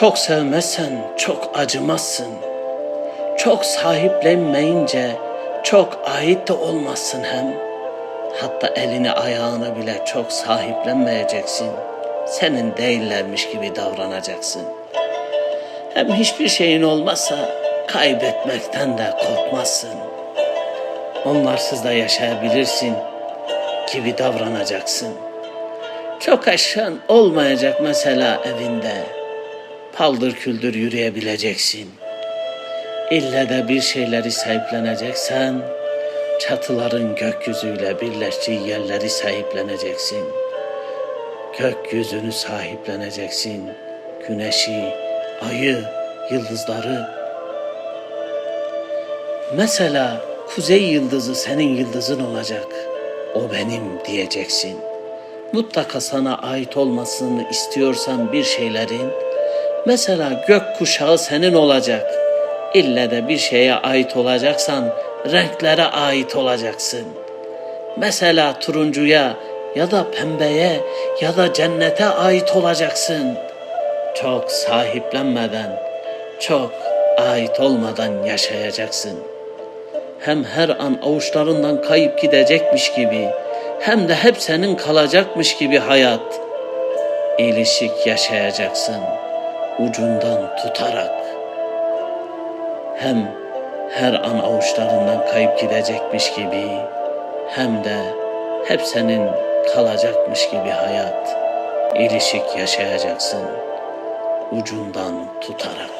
Çok sevmezsen çok acımazsın. Çok sahiplenmeyince çok ait de olmazsın hem. Hatta elini ayağını bile çok sahiplenmeyeceksin. Senin değillermiş gibi davranacaksın. Hem hiçbir şeyin olmazsa kaybetmekten de korkmazsın. Onlarsız da yaşayabilirsin gibi davranacaksın. Çok eşyan olmayacak mesela evinde. Paldır küldür yürüyebileceksin. İlle de bir şeyleri sahipleneceksen, çatıların gökyüzüyle birleştiği yerleri sahipleneceksin. Gökyüzünü sahipleneceksin. Güneşi, ayı, yıldızları. Mesela kuzey yıldızı senin yıldızın olacak. O benim diyeceksin. Mutlaka sana ait olmasını istiyorsan bir şeylerin, mesela gök kuşağı senin olacak. İlle de bir şeye ait olacaksan renklere ait olacaksın. Mesela turuncuya ya da pembeye ya da cennete ait olacaksın. Çok sahiplenmeden, çok ait olmadan yaşayacaksın. Hem her an avuçlarından kayıp gidecekmiş gibi, hem de hep senin kalacakmış gibi hayat. İlişik yaşayacaksın, ucundan tutarak. Hem her an avuçlarından kayıp gidecekmiş gibi, hem de hep senin kalacakmış gibi hayat. İlişik yaşayacaksın, ucundan tutarak.